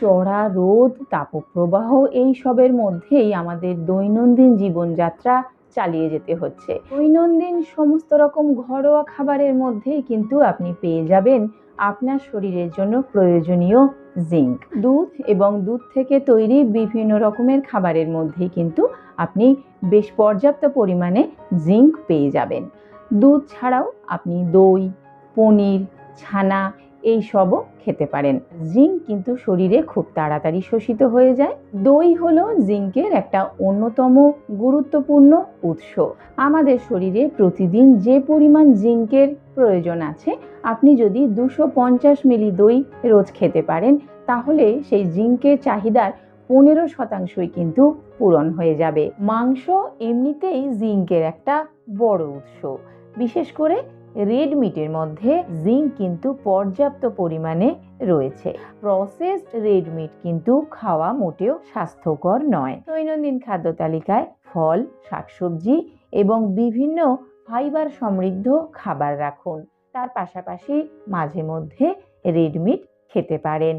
চড়া রোদ, তাপপ্রবাহ এই সবের মধ্যেই আমাদের দৈনন্দিন জীবনযাত্রা চালিয়ে যেতে হচ্ছে। দৈনন্দিন সমস্ত রকম ঘরোয়া খাবারের মধ্যেই কিন্তু আপনি পেয়ে যাবেন আপনার শরীরের জন্য প্রয়োজনীয় জিঙ্ক। দুধ এবং দুধ থেকে তৈরি বিভিন্ন রকমের খাবারের মধ্যেই কিন্তু আপনি বেশ পর্যাপ্ত পরিমাণে জিঙ্ক পেয়ে যাবেন। দুধ ছাড়াও আপনি দই, পনির, ছানা এই সবও খেতে পারেন। জিঙ্ক কিন্তু শরীরে খুব তাড়াতাড়ি শোষিত হয়ে যায়। দই হলো জিঙ্কের একটা অন্যতম গুরুত্বপূর্ণ উৎস। আমাদের শরীরে প্রতিদিন যে পরিমাণ জিঙ্কের প্রয়োজন আছে, আপনি যদি দুশো পঞ্চাশ মিলি দই রোজ খেতে পারেন, তাহলে সেই জিঙ্কের চাহিদার পনেরো শতাংশই কিন্তু পূরণ হয়ে যাবে। মাংস এমনিতেই জিঙ্কের একটা বড় উৎস। বিশেষ করে রেড মিটের মধ্যে জিঙ্ক কিন্তু পর্যাপ্ত পরিমাণে রয়েছে। প্রসেসড রেড মিট কিন্তু খাওয়া মোটেও স্বাস্থ্যকর নয়। দৈনন্দিন খাদ্য তালিকায় ফল, শাকসবজি এবং বিভিন্ন ফাইবার সমৃদ্ধ খাবার রাখুন। তার পাশাপাশি মাঝে মধ্যে রেড মিট খেতে পারেন।